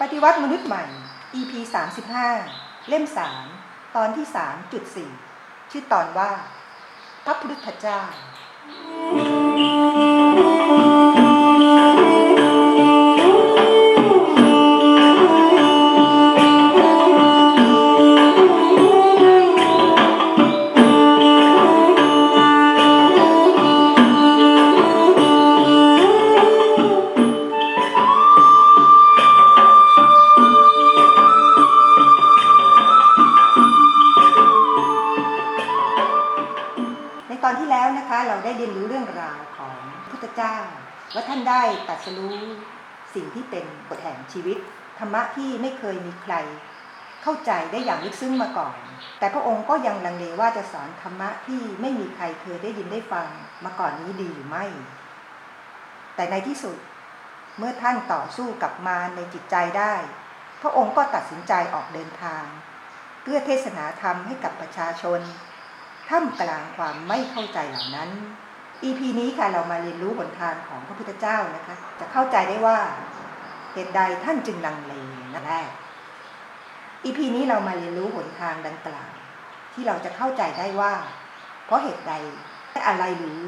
ปฏิวัติมนุษย์ใหม่ EP 35 เล่ม 3 ตอนที่ 3.4 ชื่อตอนว่า พระพุทธเจ้า ว่าท่านได้ตรัสรู้สิ่งที่เป็นบทแห่งชีวิต ธรรมะที่ไม่เคยมีใคร เข้าใจได้อย่างลึกซึ้งมาก่อน แต่พระองค์ก็ยังลังเลว่าจะสอนธรรมะที่ไม่มีใครเคยได้ยินได้ฟังมาก่อนนี้ดีหรือไม่ แต่ในที่สุดเมื่อท่านต่อสู้กับมารในจิตใจได้ พระองค์ก็ตัดสินใจออกเดินทาง เพื่อเทศนาธรรมให้กับประชาชนท่ามกลางความไม่เข้าใจเหล่านั้น EP นี้ค่ะเรามาเรียนรู้หนทางของพระพุทธเจ้านะคะ จะเข้าใจได้ว่าเหตุใดท่านจึงลังเลนั่นแรก EP นี้เรามาเรียนรู้หนทางดังกล่าวที่เราจะเข้าใจได้ว่า เพราะเหตุใดและอะไรหรือ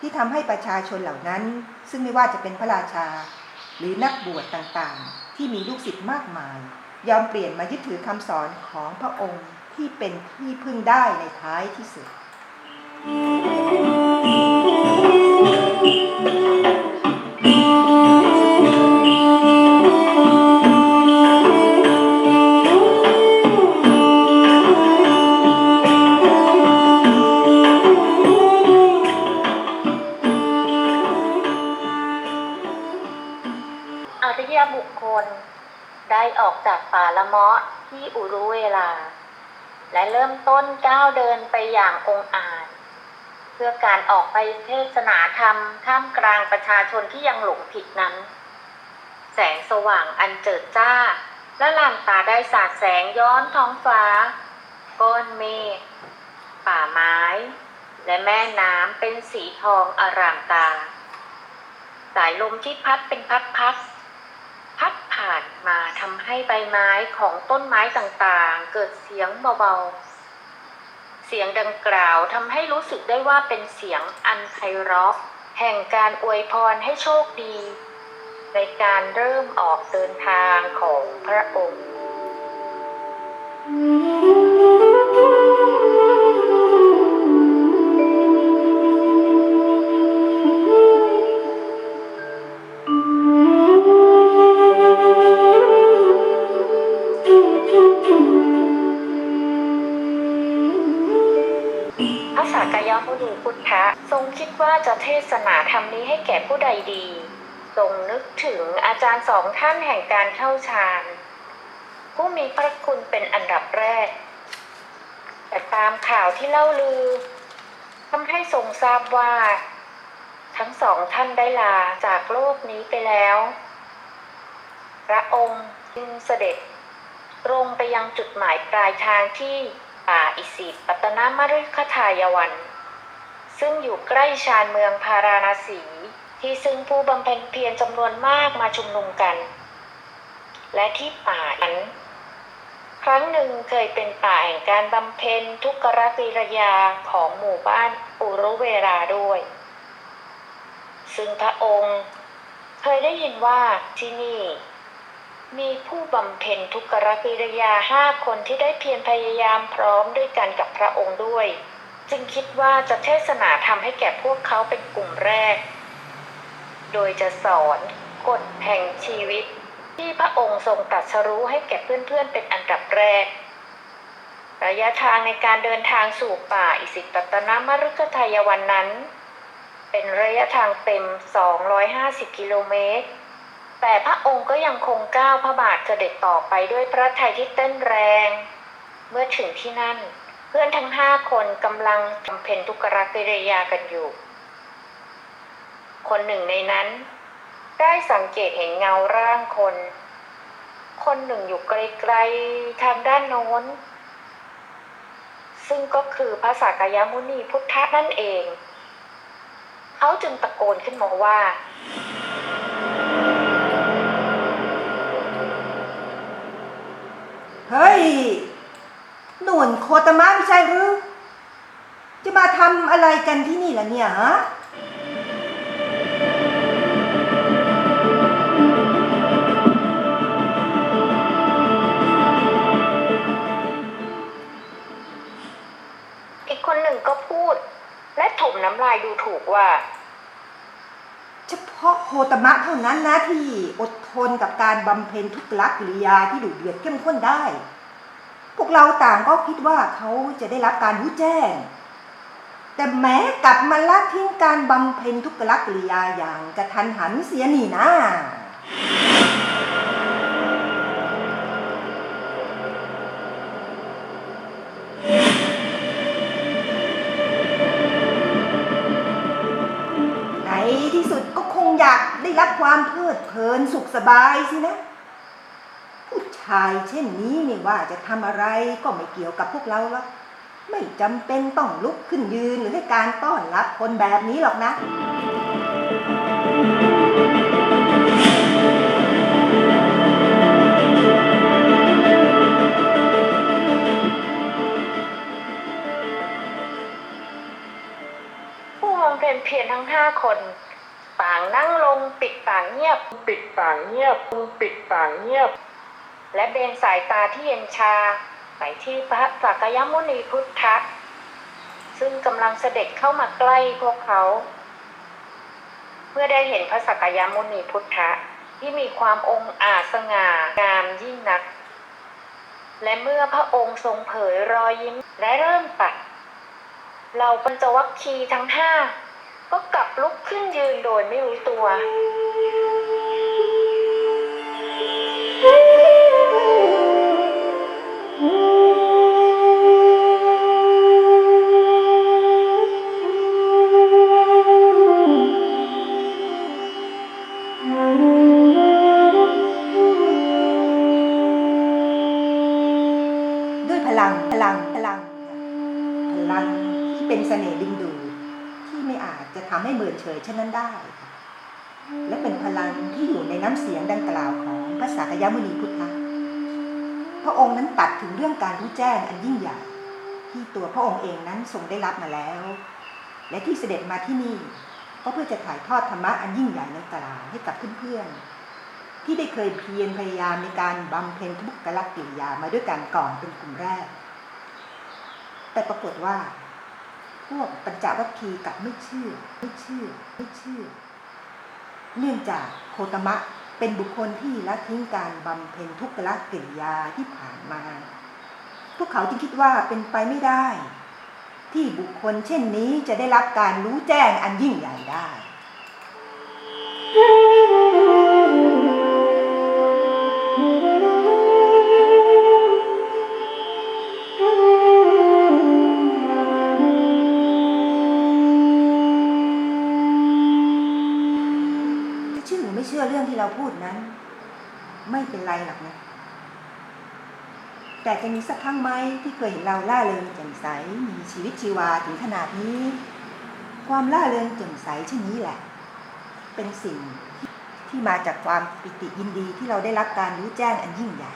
ที่ทำให้ประชาชนเหล่านั้น ซึ่งไม่ว่าจะเป็นพระราชา หรือนักบวชต่างๆ ที่มีลูกศิษย์มากมาย ยอมเปลี่ยนมายึดถือคำสอนของพระองค์ที่เป็นที่พึ่งได้ในท้ายที่สุดอ ต้นก้าวเดินไปอย่างองอาจ เพื่อการออกไปเทศนาธรรมท่ามกลางประชาชนที่ยังหลงผิดนั้น แสงสว่างอันเจิดจ้า และลานตาได้สาดแสงย้อนท้องฟ้า ก้อนเมฆป่าไม้ และแม่น้ำเป็นสีทองอารามตา สายลมที่พัดเป็นพัดพัดพัดผ่านมาทำให้ใบไม้ของต้นไม้ต่างๆ เกิดเสียงเบาๆ เสียงดังกล่าวทำให้รู้สึกได้ว่าเป็นเสียงอันไพเราะแห่งการอวยพรให้โชคดี ในการเริ่มออกเดินทางของพระองค์ ว่าจะเทศนาธรรมนี้ให้แก่ผู้ใดดี ทรงนึกถึงอาจารย์สองท่านแห่งการเข้าฌานผู้มีพระคุณเป็นอันดับแรก แต่ตามข่าวที่เล่าลือทำให้ทรงทราบว่า ทั้งสองท่านได้ลาจากโลกนี้ไปแล้ว พระองค์จึงเสด็จตรงไปยังจุดหมายปลายทางที่ป่าอิสิปตนมฤคทายวัน ซึ่งอยู่ใกล้ชานเมืองพาราณสี ที่ซึ่งผู้บำเพ็ญเพียรจำนวนมากมาชุมนุมกัน และที่ป่านั้นครั้งหนึ่งเคยเป็นป่าแห่งการบำเพ็ญทุกขกิรยาของหมู่บ้านอุรุเวลาด้วย ซึ่งพระองค์เคยได้ยินว่าที่นี่ มีผู้บำเพ็ญทุกขกิรยาห้าคนที่ได้เพียรพยายามพร้อมด้วยกันกับพระองค์ด้วย จึงคิดว่าจะเทศนาทำให้แก่พวกเขาเป็นกลุ่มแรก โดยจะสอนกฎแห่งชีวิต ที่พระองค์ทรงตรัสรู้ให้แก่เพื่อนๆเป็นอันดับแรก ระยะทางในการเดินทางสู่ป่าอิสิปตนมฤคทายวันนั้น เป็นระยะทางเต็ม 250 กิโลเมตร แต่พระองค์ก็ยังคงก้าวพระบาทเสด็จต่อไปด้วยพระทัยที่เต้นแรง เมื่อถึงที่นั่น พื่อนทั้งห้าคนกำลังบำเพ็ญทุกขกิริยากันอยู่ คนหนึ่งในนั้น ได้สังเกตเห็นเงาร่างคน คนหนึ่งอยู่ไกลๆทางด้านโน้น ซึ่งก็คือพระสากยมุนีพุทธะนั่นเอง เขาจึงตะโกนขึ้นมาว่าเฮ้ย หนุนโคตามะไม่ใช่หรือ จะมาทำอะไรกันที่นี่ล่ะเนี่ยฮะอีกคนหนึ่งก็พูด และถมน้ำลายดูถูกว่า เฉพาะโคตามะเท่านั้นนะที่อดทนกับการบำเพ็ญทุกขลักกิริยาที่ดุเดือดเข้มข้นได้ พวกเราต่างก็คิดว่าเขาจะได้รับการรู้แจ้ง แต่แม้กลับมาละทิ้งการบำเพ็ญทุกขลักกิริยาอย่างกระทันหันเสียนี่นะในที่สุดก็คงอยากได้รับความเพลิดเพลินสุขสบายสินะ ผู้ชายเช่นนี้ไม่ว่าจะทำอะไรก็ไม่เกี่ยวกับพวกเราหรอกไม่จำเป็นต้องลุกขึ้นยืนหรือให้การต้อนรับคนแบบนี้หรอกนะผู้บำเพ็ญเพียรทั้งห้าคนต่างนั่งลงปิดปากเงียบ ปิดปากเงียบปิดปากเงียบ และเบนสายตาที่เย็นชาไปที่พระสักยมุนีพุทธะซึ่งกำลังเสด็จเข้ามาใกล้พวกเขา เมื่อได้เห็นพระสักยมุนีพุทธะที่มีความองค์อาจสง่างามยิ่งนัก และเมื่อพระองค์ทรงเผยรอยยิ้มและเริ่มตัดเราปัญจวัคคีย์ทั้งห้าก็กลับลุกขึ้นยืนโดยไม่รู้ตัว ลังพลังพลังพลังที่เป็นเสน่ห์ดึงดูดที่ไม่อาจจะทำให้เมินเฉยเช่นนั้นได้ และเป็นพลังที่อยู่ในน้ำเสียงดังกล่าวของพระสากยมุนีพุทธะพระองค์นั้นตัดถึงเรื่องการรู้แจ้งอันยิ่งใหญ่ที่ตัวพระองค์เองนั้นทรงได้รับมาแล้ว และที่เสด็จมาที่นี่ก็เพื่อจะถ่ายทอดธรรมะอันยิ่งใหญ่ดังกล่าวให้กับเพื่อนๆ ที่ได้เคยเพียรพยายามในการบำเพ็ญทุกขลักกิริยามาด้วยกันก่อนเป็นกลุ่มแรก แต่ปรากฏว่า พวกปัญจวัคคีย์กลับไม่เชื่อไม่เชื่อไม่เชื่อ เนื่องจากโคตมะเป็นบุคคลที่ละทิ้งการบำเพ็ญทุกขลักกิริยาที่ผ่านมา พวกเขาจึงคิดว่าเป็นไปไม่ได้ ที่บุคคลเช่นนี้จะได้รับการรู้แจ้งอันยิ่งใหญ่ได้ แต่จะมีสักครั้งไหมที่เคยเห็นเราล่าเริงแจ่มใส มีชีวิตชีวาถึงขนาดนี้ ความล่าเริงแจ่มใสเช่นนี้แหละ เป็นสิ่งที่ที่มาจากความปิติยินดีที่เราได้รับการรู้แจ้งอันยิ่งใหญ่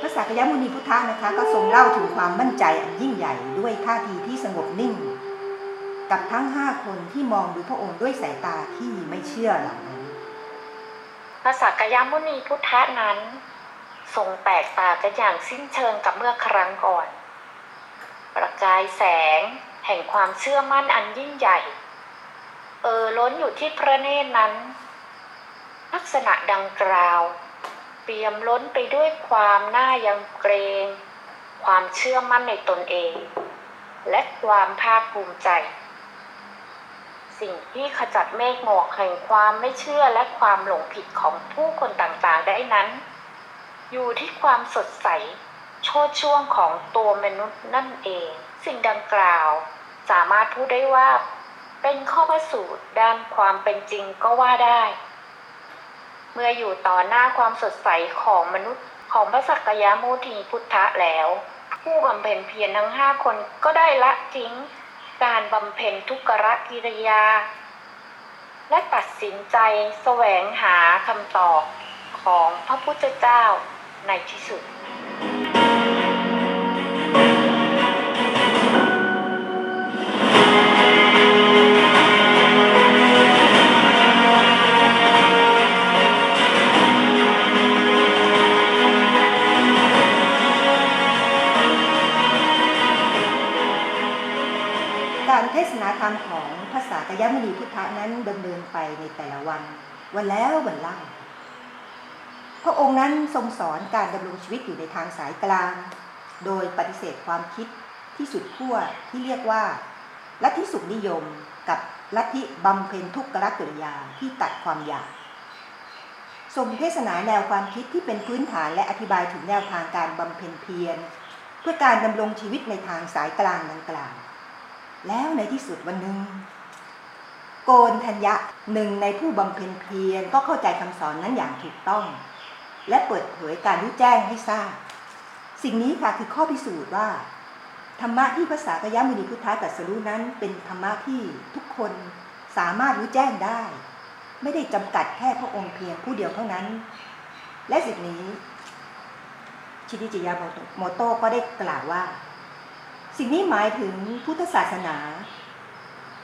พระสักยมุนีพุทธะนะคะก็ทรงเล่าถึงความมั่นใจอันยิ่งใหญ่ด้วยท่าทีที่สงบนิ่ง กับทั้งห้าคนที่มองดูพระองค์ด้วยสายตาที่ไม่เชื่อเหล่านั้นพระสักยมุนีพุทธะนั้น ทรงแตกต่างกันอย่างสิ้นเชิงกับเมื่อครั้งก่อน ประกายแสงแห่งความเชื่อมั่นอันยิ่งใหญ่ เออล้นอยู่ที่พระเนตรนั้น ลักษณะดังกล่าว เปี่ยมล้นไปด้วยความน่ายำเกรง ความเชื่อมั่นในตนเอง และความภาคภูมิใจ สิ่งที่ขจัดเมฆหมอกแห่งความไม่เชื่อและความหลงผิดของผู้คนต่างๆได้นั้น อยู่ที่ความสดใส โชดช่วงของตัวมนุษย์นั่นเอง สิ่งดังกล่าว สามารถพูดได้ว่า เป็นข้อพิสูจน์ด้านความเป็นจริงก็ว่าได้ เมื่ออยู่ต่อหน้าความสดใสของมนุษย์ของพระสักยมุนีพุทธะแล้ว ผู้บำเพ็ญเพียรทั้งห้าคนก็ได้ละทิ้ง การบำเพ็ญทุกรกิริยา และตัดสินใจแสวงหาคำตอบของพระพุทธเจ้าในที่สุด รรมของภาษากยมุนีพุทธะนั้นดำเนินไปในแต่ละวัน วันแล้ววันเล่าพระองค์นั้นทรงสอนการดำรงชีวิตอยู่ในทางสายกลาง โดยปฏิเสธความคิดที่สุดขั้วที่เรียกว่าลัทธิสุขนิยมกับลัทธิบำเพ็ญทุกขกิริยาที่ตัดความอยากทรงเทศนาแนวความคิดที่เป็นพื้นฐานและอธิบายถึงแนวทางการบำเพ็ญเพียร เพื่อการดำรงชีวิตในทางสายกลางดังกล่าว แล้วในที่สุดวันหนึ่งโกนธัญญะหนึ่งในผู้บำเพ็ญเพียรก็เข้าใจคำสอนนั้นอย่างถูกต้อง และเปิดเผยการรู้แจ้งให้ทราบ สิ่งนี้ค่ะคือข้อพิสูจน์ว่า ธรรมะที่ภาษากยมุนีพุทธะตรัสรู้นั้น เป็นธรรมะที่ทุกคนสามารถรู้แจ้งได้ ไม่ได้จำกัดแค่พระองค์เพียงผู้เดียวเท่านั้น และสิ่งนี้ ชินิจิยาโมโตะก็ได้กล่าวว่า สิ่งนี้หมายถึงพุทธศาสนา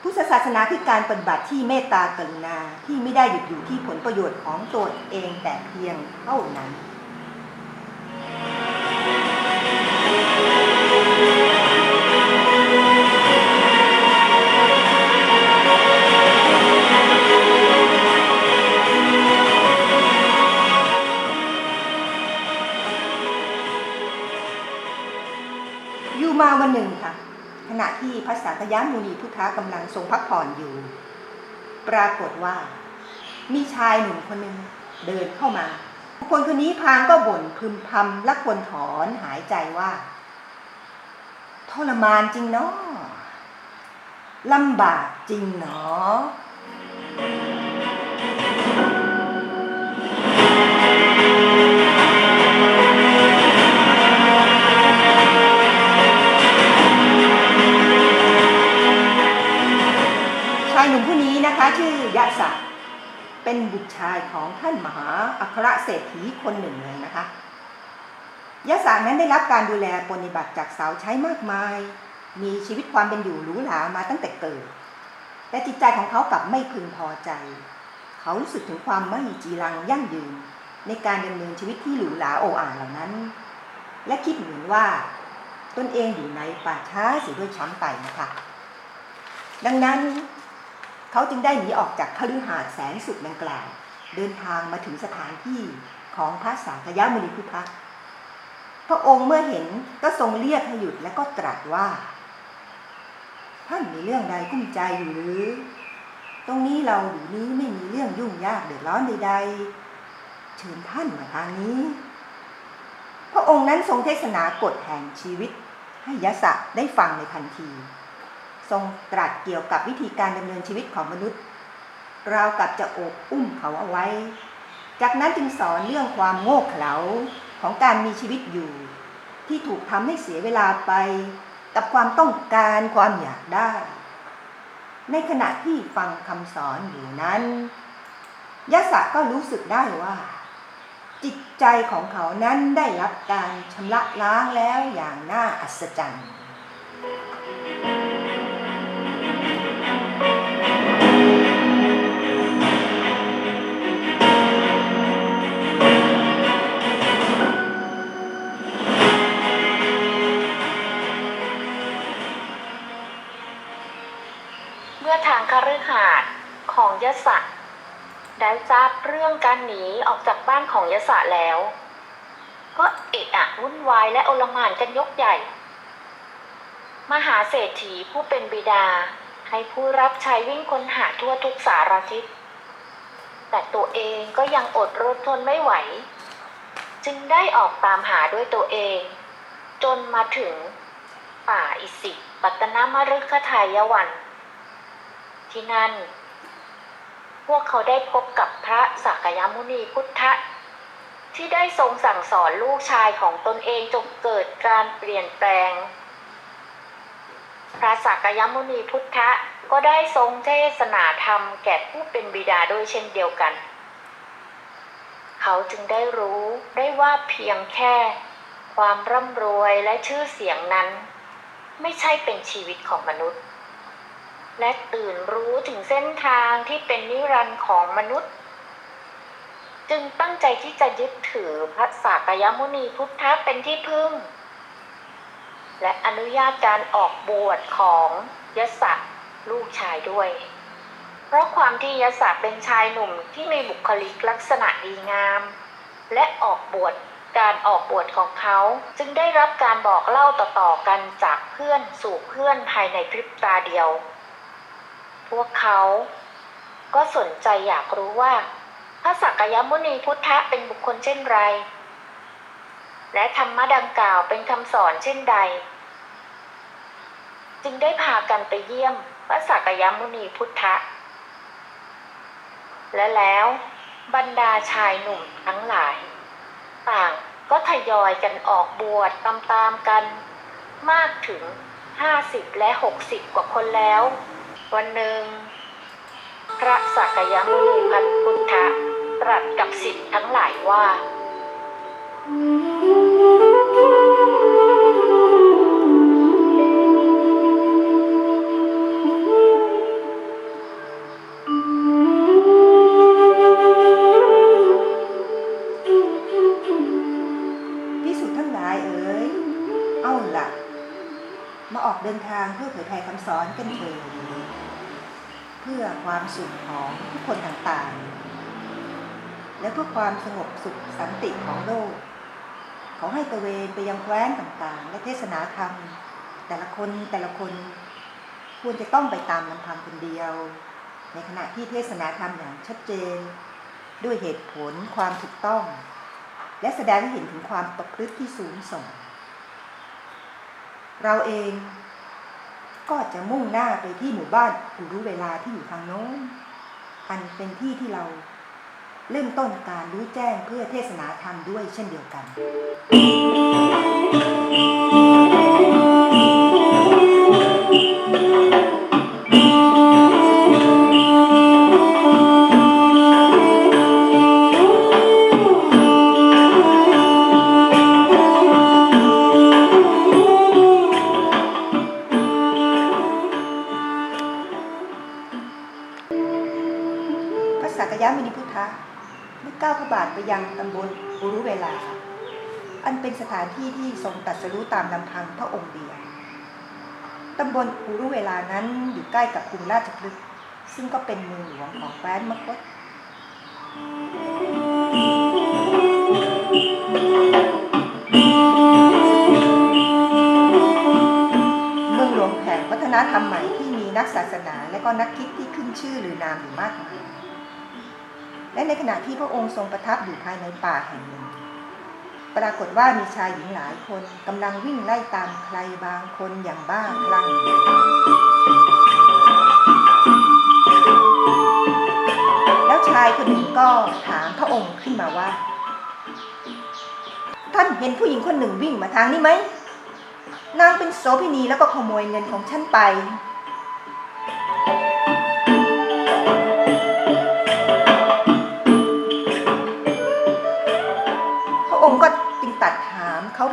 พุทธศาสนาคือการปฏิบัติที่เมตตากรุณาที่ไม่ได้หยุดอยู่ที่ผลประโยชน์ของตัวเองแต่เพียงเท่านั้น ณะที่พระสักยามุนีพุทธะกำลังทรงพักผ่อนอยู่ ปรากฏว่า มีชายหนุ่มคนหนึ่งเดินเข้ามา คนคนนี้พางก็บ่นพึมพำและควรถอนหายใจว่าทรมานจริงเนาะลำบากจริงเนาะ ชื่อยะสะเป็นบุตรชายของท่านมหาอัครเศรษฐีคนหนึ่งเลยนะคะยะสะนั้นได้รับการดูแลปฏิบัติจากสาวใช้มากมาย มีชีวิตความเป็นอยู่หรูหรามาตั้งแต่เกิด แต่จิตใจของเขากลับไม่พึงพอใจ เขารู้สึกถึงความไม่จีรังยั่งยืน ในการดำเนินชีวิตที่หรูหราโอ้อาเหล่านั้น และคิดเหมือนว่าตนเองอยู่ในป่าช้าเสียด้วยช้ำไปนะคะ ดังนั้น เขาจึงได้หนีออกจากคฤหาสน์แสนสุขดังกล่าว เดินทางมาถึงสถานที่ของพระสากยมุนีพุทธะพระองค์เมื่อเห็นก็ทรงเรียกให้หยุดและก็ตรัสว่า ท่านมีเรื่องใดกุ้มใจอยู่หรือ ตรงนี้เราอยู่นี้ไม่มีเรื่องยุ่งยากเดือดร้อนใดๆ เชิญท่านมาทางนี้ พระองค์นั้นทรงเทศนากฎแห่งชีวิต ให้ยะสะได้ฟังในทันที ทรงตรัสเกี่ยวกับวิธีการดำเนินชีวิตของมนุษย์ราวกับจะโอบอุ้มเขาเอาไว้ จากนั้นจึงสอนเรื่องความโง่เขลาของการมีชีวิตอยู่ ที่ถูกทำให้เสียเวลาไป กับความต้องการความอยากได้ ในขณะที่ฟังคำสอนอยู่นั้นยะสะก็รู้สึกได้ว่า จิตใจของเขานั้นได้รับการชำระล้างแล้วอย่างน่าอัศจรรย์ คฤหาสน์ของยศได้ทราบเรื่องการหนีออกจากบ้านของยศแล้ว ก็เอะอะวุ่นวายและโอลมานกันยกใหญ่ มหาเศรษฐีผู้เป็นบิดาให้ผู้รับใช้วิ่งค้นหาทั่วทุกสารทิศ แต่ตัวเองก็ยังอดรนทนไม่ไหว จึงได้ออกตามหาด้วยตัวเอง จนมาถึงป่าอิสิปัตตนมฤคทายวัน ที่นั่น พวกเขาได้พบกับพระสักยมุนีพุทธะ ที่ได้ทรงสั่งสอนลูกชายของตนเองจนเกิดการเปลี่ยนแปลง พระสักยมุนีพุทธะก็ได้ทรงเทศนาธรรมแก่ผู้เป็นบิดาด้วยเช่นเดียวกัน เขาจึงได้รู้ได้ว่าเพียงแค่ ความร่ำรวยและชื่อเสียงนั้น ไม่ใช่เป็นชีวิตของมนุษย์ และตื่นรู้ถึงเส้นทางที่เป็นนิรันดร์ของมนุษย์ จึงตั้งใจที่จะยึดถือพระสากยมุนีพุทธะเป็นที่พึ่ง และอนุญาตการออกบวชของยศลูกชายด้วย เพราะความที่ยศเป็นชายหนุ่มที่มีบุคลิกลักษณะดีงาม และออกบวชการออกบวชของเขาจึงได้รับการบอกเล่าต่อๆกันจากเพื่อนสู่เพื่อนภายในพริบตาเดียว พวกเขาก็สนใจอยากรู้ว่า พระสักยมุนีพุทธะเป็นบุคคลเช่นไร และธรรมะดังกล่าวเป็นคำสอนเช่นใด จึงได้พากันไปเยี่ยมพระสักยมุนีพุทธะ และแล้วบรรดาชายหนุ่มทั้งหลาย ต่างก็ทยอยกันออกบวชตามๆกัน มากถึง50และ60กว่าคนแล้ว วันหนึ่ง พระสักยมุนีพันพุทธะตรัสกับสิทธิ์ทั้งหลายว่า สุขของทุกคนต่างๆ และเพื่อความสงบสุขสันติของโลกขอให้ตะเวนไปยังแคว้นต่างๆ และเทศนาธรรม แต่ละคนแต่ละคนควรจะต้องไปตามลำพังคนเดียว ในขณะที่เทศนาธรรมอย่างชัดเจน ด้วยเหตุผลความถูกต้อง และแสดงให้เห็นถึงความประพฤติที่สูงส่ง เราเอง ก็จะมุ่งหน้าไปที่หมู่บ้านอุรุเวลาที่อยู่ทางโน้น อันเป็นที่ที่เราเริ่มต้นการรู้แจ้งเพื่อเทศนาธรรมด้วยเช่นเดียวกัน ที่ทรงตรัสรู้ตามลำพังพระองค์เดียวตำบลอุรุเวลานั้นอยู่ใกล้กับกรุงราชพฤกษ์ซึ่งก็เป็นเมืองหลวงของแคว้นมคตเมืองหลวงแห่งวัฒนธรรมใหม่ที่มีนักศาสนาและก็นักคิดที่ขึ้นชื่อหรือนามอยู่มากมายและในขณะที่พระองค์ทรงประทับอยู่ภายในป่าแห่งหนึ่ง ปรากฏว่ามีชายหญิงหลายคนกำลังวิ่งไล่ตามใครบางคนอย่างบ้าคลั่งแล้วชายคนหนึ่งก็ถามพระองค์ขึ้นมาว่า ท่านเห็นผู้หญิงคนหนึ่งวิ่งมาทางนี้ไหมนางเป็นโสเภณีแล้วก็ขโมยเงินของฉันไป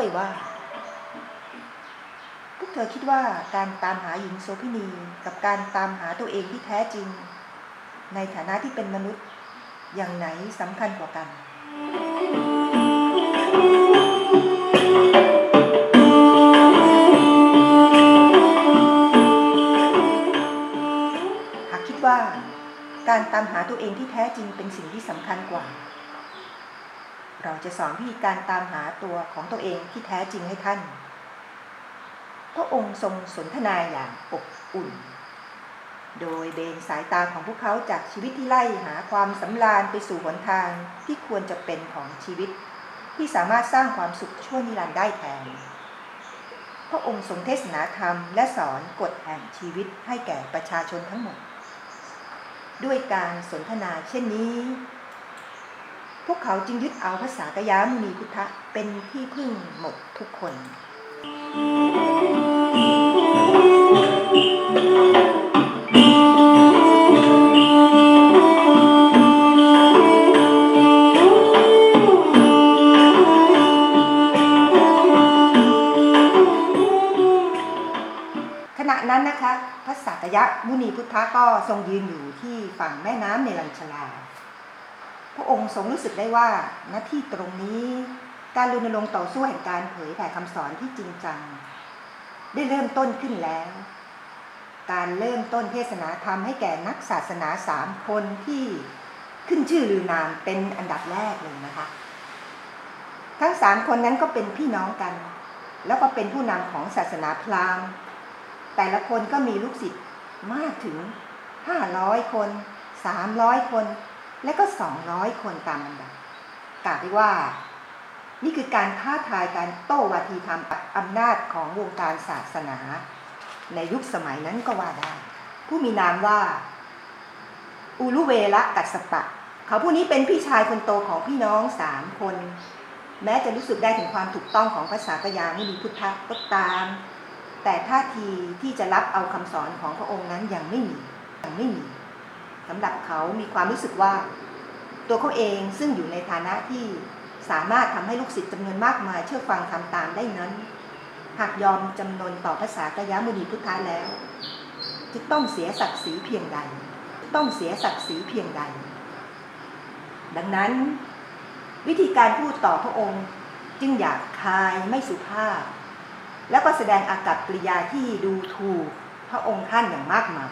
ามเขาไปว่า พวกเธอคิดว่าการตามหาหญิงโสเภณีกับการตามหาตัวเองที่แท้จริง ในฐานะที่เป็นมนุษย์อย่างไหนสำคัญกว่ากันหากคิดว่าการตามหาตัวเองที่แท้จริงเป็นสิ่งที่สำคัญกว่า เราจะสอนวิธีการตามหาตัวของตัวเองที่แท้จริงให้ท่าน พระองค์ทรงสนทนาอย่างอบอุ่น โดยเบนสายตาของพวกเขาจากชีวิตที่ไล่หาความสำราญไปสู่หนทางที่ควรจะเป็นของชีวิต ที่สามารถสร้างความสุขชั่วนิรันดร์ได้แทน พระองค์ทรงเทศนาธรรมและสอนกฎแห่งชีวิตให้แก่ประชาชนทั้งหมด ด้วยการสนทนาเช่นนี้ พวกเขาจึงยึดเอาภาษากยามุนีพุทธะเป็นที่พึ่งหมดทุกคนขณะนั้นนะคะพระสักยะมุนีพุทธะก็ทรงยืนอยู่ที่ฝั่งแม่น้ำในลัญชลา พระองค์ทรงรู้สึกได้ว่าณที่ตรงนี้ การรณรงค์ต่อสู้แห่งการเผยแผ่คำสอนที่จริงจัง ได้เริ่มต้นขึ้นแล้ว การเริ่มต้นเทศนาธรรมให้แก่นักศาสนาสามคนที่ขึ้นชื่อลือนามเป็นอันดับแรกเลยนะคะ ทั้งสามคนนั้นก็เป็นพี่น้องกัน แล้วก็เป็นผู้นำของศาสนาพราหมณ์แต่ละคนก็มีลูกศิษย์มากถึง500คน300คน และก็ 200 คนตามลำดับกล่าวได้ว่า นี่คือการท้าทายการโต้วาทีธรรมอำนาจของวงการศาสนา ในยุคสมัยนั้นก็ว่าได้ ผู้มีนามว่าอูลุเวละกัสสปะ เขาผู้นี้เป็นพี่ชายคนโตของพี่น้องสามคน แม้จะรู้สึกได้ถึงความถูกต้องของภาษากยามุนีพุทธะก็ตาม แต่ท่าทีที่จะรับเอาคำสอนของพระองค์นั้นยังไม่มียังไม่มี สำหรับเขามีความรู้สึกว่า ตัวเขาเองซึ่งอยู่ในฐานะที่สามารถทำให้ลูกศิษย์จำนวนมากมายเชื่อฟังทำตามได้นั้น หากยอมจำนนต่อภาษากยามุนีพุทธะแล้ว จะต้องเสียศักดิ์ศรีเพียงใด ต้องเสียศักดิ์ศรีเพียงใด ดังนั้น วิธีการพูดต่อพระองค์จึงหยาบคายไม่สุภาพ แล้วก็แสดงอากับกริยาที่ดูถูกพระองค์ท่านอย่างมากมาย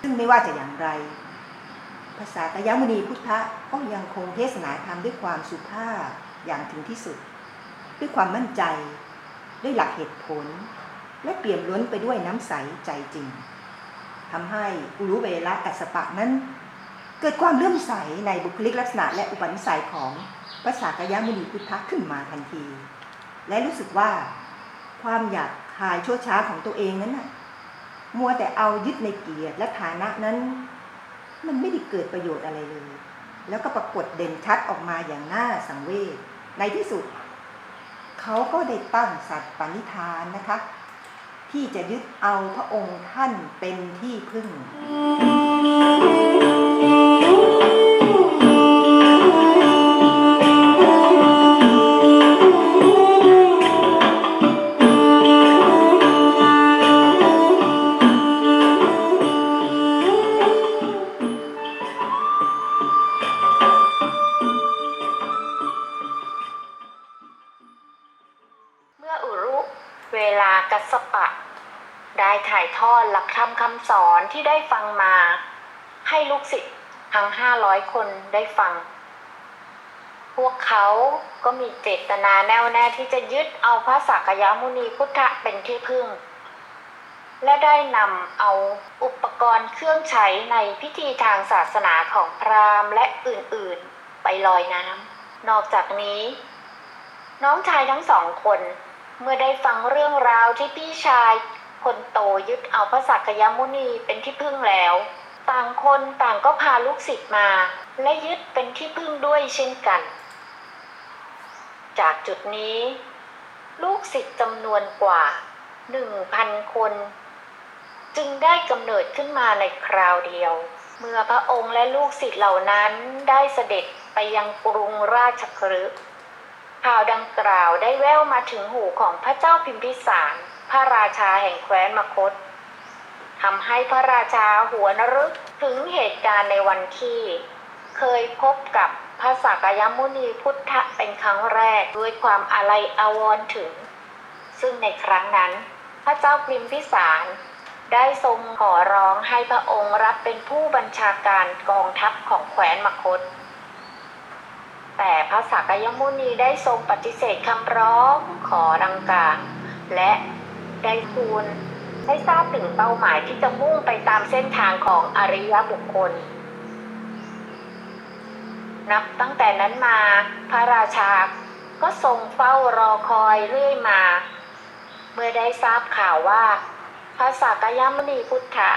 ซึ่งไม่ว่าจะอย่างไร ภาษากยมุนีพุทธะก็ยังคงเทศนาธรรมด้วยความสุภาพอย่างถึงที่สุด ด้วยความมั่นใจ ด้วยหลักเหตุผล และเปี่ยมล้นไปด้วยน้ำใสใจจริงทำให้อุรุเวละกัสปะนั้น เกิดความเลื่อมใสในบุคลิกลักษณะและอุปนิสัยของภาษากยมุนีพุทธะขึ้นมาทันที และรู้สึกว่าความอยากคายชั่วช้าของตัวเองนั้นน่ะมัวแต่เอายึดในเกียรติและฐานะนั้น มันไม่ได้เกิดประโยชน์อะไรเลย แล้วก็ปรากฏเด่นชัดออกมาอย่างน่าสังเวชในที่สุด เขาก็ได้ตั้งสัตว์ปณิธานนะคะ ที่จะยึดเอาพระองค์ท่านเป็นที่พึ่ง ได้ถ่ายทอดหลักธรรมคำสอนที่ได้ฟังมา ให้ลูกศิษย์ทั้งห้าร้อยคนได้ฟัง พวกเขาก็มีเจตนาแน่วแน่ที่จะยึดเอาพระสักยมุนีพุทธะเป็นที่พึ่ง และได้นำเอาอุปกรณ์เครื่องใช้ในพิธีทางศาสนาของพราหมณ์และอื่นๆ ไปลอยน้ำนอกจากนี้ น้องชายทั้งสองคนเมื่อได้ฟังเรื่องราวที่พี่ชาย คนโตยึดเอาพระสักยมุนีเป็นที่พึ่งแล้ว ต่างคนต่างก็พาลูกศิษย์มา และยึดเป็นที่พึ่งด้วยเช่นกัน จากจุดนี้ ลูกศิษย์จำนวนกว่าหนึ่งพันคน จึงได้กำเนิดขึ้นมาในคราวเดียว เมื่อพระองค์และลูกศิษย์เหล่านั้นได้เสด็จไปยังกรุงราชคฤห์ข่าวดังกล่าวได้แว่วมาถึงหูของพระเจ้าพิมพิสาร พระราชาแห่งแคว้นมคตทำให้พระราชาหัวนรึกถึงเหตุการณ์ในวันที่ เคยพบกับพระสักยมุนีพุทธะเป็นครั้งแรกด้วยความอาลัยอาวรณ์ถึง ซึ่งในครั้งนั้น พระเจ้าพิมพิสาร ได้ทรงขอร้องให้พระองค์รับเป็นผู้บัญชาการกองทัพของแคว้นมคต แต่พระสักยมุนีได้ทรงปฏิเสธคำร้องขอดังกล่าวและ ได้ทูลให้ทราบถึงเป้าหมายที่จะมุ่งไปตามเส้นทางของอริยบุคคล นับตั้งแต่นั้นมาพระราชาก็ทรงเฝ้ารอคอยเรื่อยมา เมื่อได้ทราบข่าวว่า พระสักยมุนีพุทธะ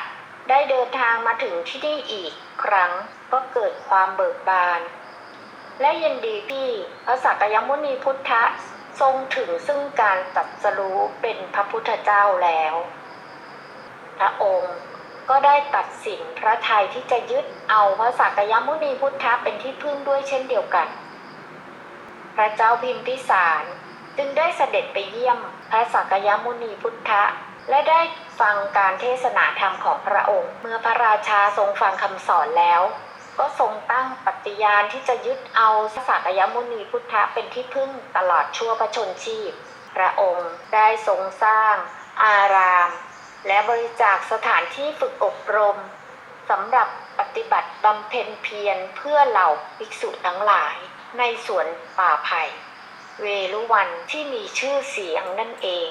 ได้เดินทางมาถึงที่นี่อีกครั้งก็เกิดความเบิกบาน และยินดีที่พระสักยมุนีพุทธะ ทรงถึงซึ่งการตรัสรู้เป็นพระพุทธเจ้าแล้ว พระองค์ก็ได้ตัดสินพระทัยที่จะยึดเอาพระสักยมุนีพุทธะเป็นที่พึ่งด้วยเช่นเดียวกัน พระเจ้าพิมพิสารจึงได้เสด็จไปเยี่ยมพระสักยมุนีพุทธะ และได้ฟังการเทศนาธรรมของพระองค์ เมื่อพระราชาทรงฟังคำสอนแล้ว ก็ทรงตั้งปฏิญาณที่จะยึดเอาสากยมุนีพุทธะเป็นที่พึ่งตลอดชั่วพระชนชีพ พระองค์ได้ทรงสร้าง อาราม และบริจาคสถานที่ฝึกอบรมสำหรับปฏิบัติบำเพ็ญเพียรเพื่อเหล่าภิกษุทั้งหลายในสวนป่าไผ่เวลุวันที่มีชื่อเสียงนั่นเอง